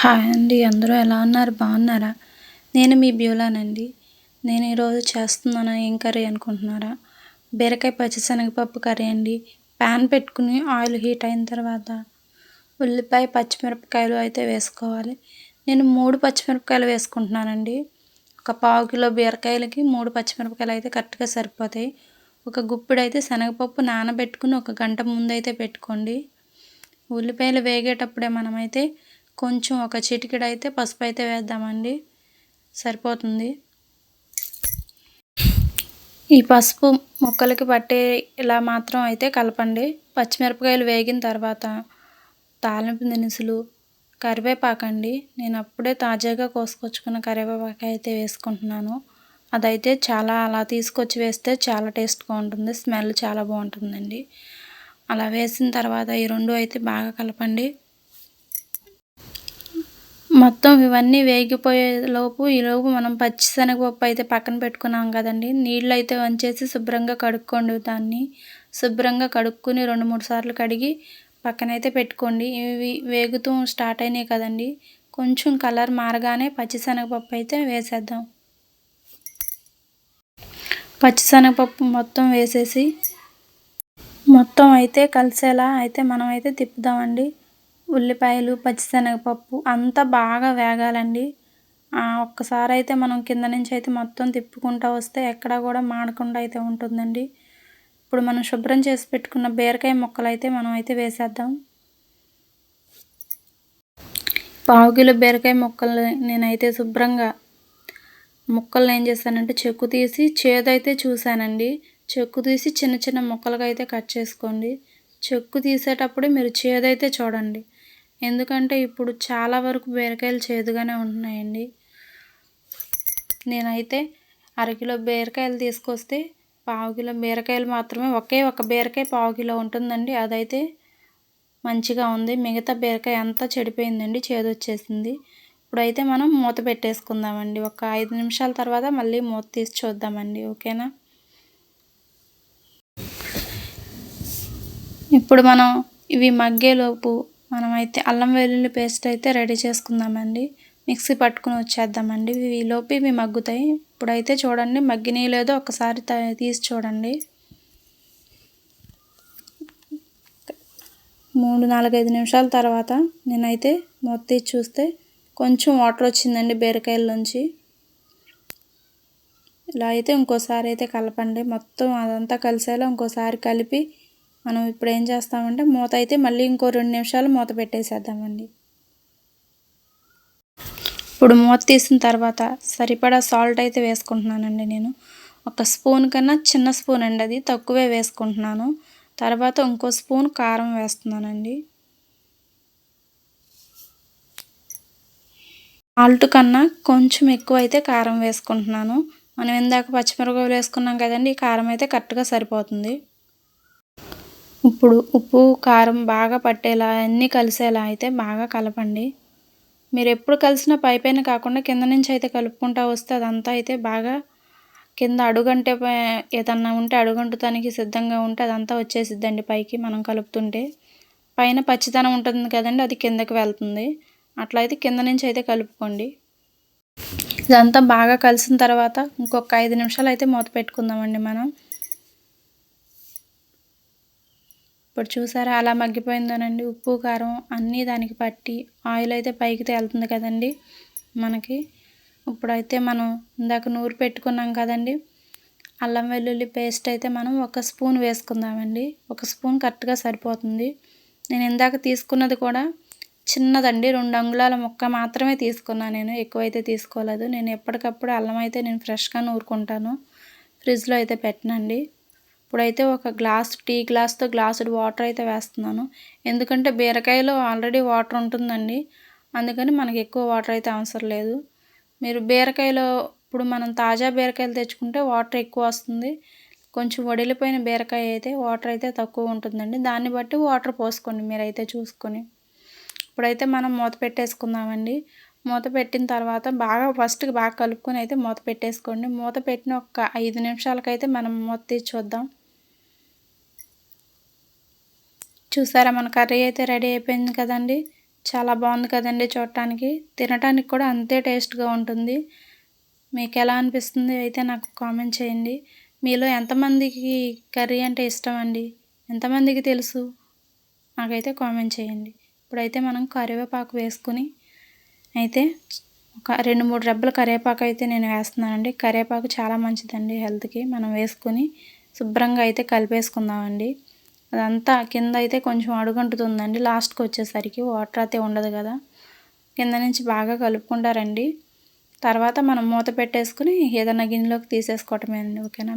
Hi అండి అందరూ ఎలా ఉన్నారు? బాగున్నారా? నేను మీ బ్యూలానండి. నేను ఈరోజు చేస్తున్నాను ఏం కర్రీ అనుకుంటున్నారా? బీరకాయ పచ్చిశనగపప్పు కర్రీ అండి. ప్యాన్ పెట్టుకుని ఆయిల్ హీట్ అయిన తర్వాత ఉల్లిపాయ పచ్చిమిరపకాయలు అయితే వేసుకోవాలి. నేను మూడు పచ్చిమిరపకాయలు వేసుకుంటున్నానండి. ఒక పావు కిలో బీరకాయలకి మూడు పచ్చిమిరపకాయలు అయితే కరెక్ట్గా సరిపోతాయి. ఒక గుప్పిడు అయితే శనగపప్పు నానబెట్టుకుని ఒక గంట ముందు అయితే పెట్టుకోండి. ఉల్లిపాయలు వేగేటప్పుడే మనమైతే కొంచెం ఒక చిటికెడు అయితే పసుపు అయితే వేద్దామండి. సరిపోతుంది. ఈ పసుపు ముక్కలకి పట్టే ఇలా మాత్రం అయితే కలపండి. పచ్చిమిరపకాయలు వేగిన తర్వాత తాలింపు దినుసులు కరివేపాకండి. నేను అప్పుడే తాజాగా కోసుకొచ్చుకున్న కరివేపాకు అయితే వేసుకుంటున్నాను. అదైతే చాలా అలా తీసుకొచ్చి వేస్తే చాలా టేస్ట్గా ఉంటుంది. స్మెల్ చాలా బాగుంటుందండి. అలా వేసిన తర్వాత ఈ రెండు అయితే బాగా కలపండి. మొత్తం ఇవన్నీ వేగిపోయే లోపు ఈలోపు మనం పచ్చిశనగపప్పు అయితే పక్కన పెట్టుకున్నాం కదండి. నీళ్ళు అయితే వంచేసి శుభ్రంగా కడుక్కోండి దాన్ని. శుభ్రంగా కడుక్కుని రెండు మూడు సార్లు కడిగి పక్కనైతే పెట్టుకోండి. ఇవి వేగుతూ స్టార్ట్ అయినాయి కదండి. కొంచెం కలర్ మారగానే పచ్చిశనగపప్పు అయితే వేసేద్దాం. పచ్చిశనగపప్పు మొత్తం వేసేసి మొత్తం అయితే కలిసేలా అయితే మనం అయితే తిప్పుదామండి. ఉల్లిపాయలు పచ్చిశనగపప్పు అంతా బాగా వేగాలండి. ఒక్కసారి అయితే మనం కింద నుంచి అయితే మొత్తం తిప్పుకుంటూ వస్తే ఎక్కడా కూడా మాడకుండా అయితే ఉంటుందండి. ఇప్పుడు మనం శుభ్రం చేసి పెట్టుకున్న బీరకాయ ముక్కలు అయితే మనం అయితే వేసేద్దాం. పావు కిలో బీరకాయ ముక్కలు నేనైతే శుభ్రంగా ముక్కలు ఏం చేశానంటే చెక్కు తీసి చేదైతే చూశానండి. చెక్కు తీసి చిన్న చిన్న ముక్కలుగా అయితే కట్ చేసుకోండి. చెక్కు తీసేటప్పుడు మీరు చేదైతే చూడండి. ఎందుకంటే ఇప్పుడు చాలా వరకు బీరకాయలు చేదుగానే ఉంటున్నాయండి. నేనైతే అరకిలో బీరకాయలు తీసుకొస్తే పావు కిలో బీరకాయలు మాత్రమే ఒకే ఒక బీరకాయ పావు కిలో ఉంటుందండి. అదైతే మంచిగా ఉంది. మిగతా బీరకాయ అంతా చెడిపోయిందండి చేదు వచ్చేసింది ఇప్పుడైతే మనం మూత పెట్టేసుకుందామండి. ఒక ఐదు నిమిషాల తర్వాత మళ్ళీ మూత తీసి చూద్దామండి. ఓకేనా? ఇప్పుడు మనం ఇవి మగ్గేలోపు మనమైతే అల్లం వెల్లుల్లి పేస్ట్ అయితే రెడీ చేసుకుందామండి. మిక్సీ పట్టుకుని వచ్చేద్దామండి. ఈలోపు ఇవి మగ్గుతాయి. ఇప్పుడైతే చూడండి మగ్గినాయి లేదో ఒకసారి తీసి చూడండి. మూడు నాలుగైదు నిమిషాల తర్వాత నేనైతే మూత తీసి చూస్తే కొంచెం వాటర్ వచ్చిందండి బీరకాయల్లోంచి ఇలా అయితే ఇంకోసారి అయితే కలపండి. మొత్తం అదంతా కలిసేలా ఇంకోసారి కలిపి మనం ఇప్పుడు ఏం చేస్తామంటే మూత అయితే మళ్ళీ ఇంకో రెండు నిమిషాలు మూత పెట్టేసేద్దామండి. ఇప్పుడు మూత తీసిన తర్వాత సరిపడా సాల్ట్ అయితే వేసుకుంటున్నానండి నేను. ఒక స్పూన్ కన్నా చిన్న స్పూన్ అండి అది తక్కువే వేసుకుంటున్నాను. తర్వాత ఇంకో స్పూన్ కారం వేస్తున్నానండి. సాల్ట్ కన్నా కొంచెం ఎక్కువ అయితే కారం వేసుకుంటున్నాను. మనం ఇందాక పచ్చిమిరపకాయలు వేసుకున్నాం కదండి కారం అయితే కరెక్ట్గా సరిపోతుంది. ఇప్పుడు ఉప్పు కారం బాగా పట్టేలా అన్నీ కలిసేలా అయితే బాగా కలపండి. మీరు ఎప్పుడు కలిసిన పైపైన కాకుండా కింద నుంచి అయితే కలుపుకుంటా వస్తే అదంతా అయితే బాగా కింద అడుగంటే ఏదన్నా ఉంటే అడుగంటుతానికి సిద్ధంగా ఉంటే అదంతా వచ్చేసిద్దండి పైకి మనం కలుపుతుంటే. పైన పచ్చితనం ఉంటుంది కదండి అది కిందకి వెళ్తుంది. అట్లా అయితే కింద నుంచి అయితే కలుపుకోండి. ఇదంతా బాగా కలిసిన తర్వాత ఇంకొక ఐదు నిమిషాలు అయితే మూత పెట్టుకుందామండి మనం. ఇప్పుడు చూసారా అలా మగ్గిపోయిందోనండి. ఉప్పు కారం అన్నీ దానికి పట్టి ఆయిల్ అయితే పైకి తేలుతుంది కదండి మనకి. ఇప్పుడైతే మనం ఇందాక నూరు పెట్టుకున్నాం కదండి. అల్లం వెల్లుల్లి పేస్ట్ అయితే మనం ఒక స్పూన్ వేసుకుందామండి. ఒక స్పూన్ కరెక్ట్గా సరిపోతుంది. నేను ఇందాక తీసుకున్నది కూడా చిన్నదండి. రెండు అంగుళాల ముక్క మాత్రమే తీసుకున్నాను నేను. ఎక్కువైతే తీసుకోలేదు. నేను ఎప్పటికప్పుడు అల్లం అయితే నేను ఫ్రెష్గా నూరుకుంటాను. ఫ్రిడ్జ్లో అయితే పెట్టనండి. ఇప్పుడైతే ఒక గ్లాస్ టీ గ్లాస్తో గ్లాసుడు వాటర్ అయితే వేస్తున్నాను. ఎందుకంటే బీరకాయలో ఆల్రెడీ వాటర్ ఉంటుందండి. అందుకని మనకి ఎక్కువ వాటర్ అయితే అవసరం లేదు. మీరు బీరకాయలో ఇప్పుడు మనం తాజా బీరకాయలు తెచ్చుకుంటే వాటర్ ఎక్కువ వస్తుంది. కొంచెం వడిలిపోయిన బీరకాయ అయితే వాటర్ అయితే తక్కువ ఉంటుందండి. దాన్ని బట్టి వాటర్ పోసుకోండి మీరైతే చూసుకొని. ఇప్పుడైతే మనం మూత పెట్టేసుకుందామండి. మూత పెట్టిన తర్వాత బాగా ఫస్ట్ బాగా కలుపుకొని అయితే మూత పెట్టేసుకోండి. మూత పెట్టిన ఒక ఐదు నిమిషాలకైతే మనం మూత తీసి చూద్దాం చూసారా మన కర్రీ అయితే రెడీ అయిపోయింది కదండి. చాలా బాగుంది కదండి చూడటానికి. తినటానికి కూడా అంతే టేస్ట్గా ఉంటుంది. మీకు ఎలా అనిపిస్తుంది అయితే నాకు కామెంట్ చేయండి. మీలో ఎంతమందికి కర్రీ అంటే ఇష్టం అండి? ఎంతమందికి తెలుసు? నాకైతే కామెంట్ చేయండి. ఇప్పుడైతే మనం కరివేపాకు వేసుకుని అయితే ఒక రెండు మూడు రెబ్బల కరివేపాకు అయితే నేను వేస్తున్నానండి. కరివేపాకు చాలా మంచిదండి హెల్త్కి. మనం వేసుకుని శుభ్రంగా అయితే కలిపేసుకుందామండి. అదంతా కింద అయితే కొంచెం అడుగంటుతుందండి. లాస్ట్కి వచ్చేసరికి వాటర్ అయితే ఉండదు కదా. కింద నుంచి బాగా కలుపుకుంటారండి. తర్వాత మనం మూత పెట్టేసుకుని ఏదైనా గిన్నెలోకి తీసేసుకోవటమేనండి ఓకేనా?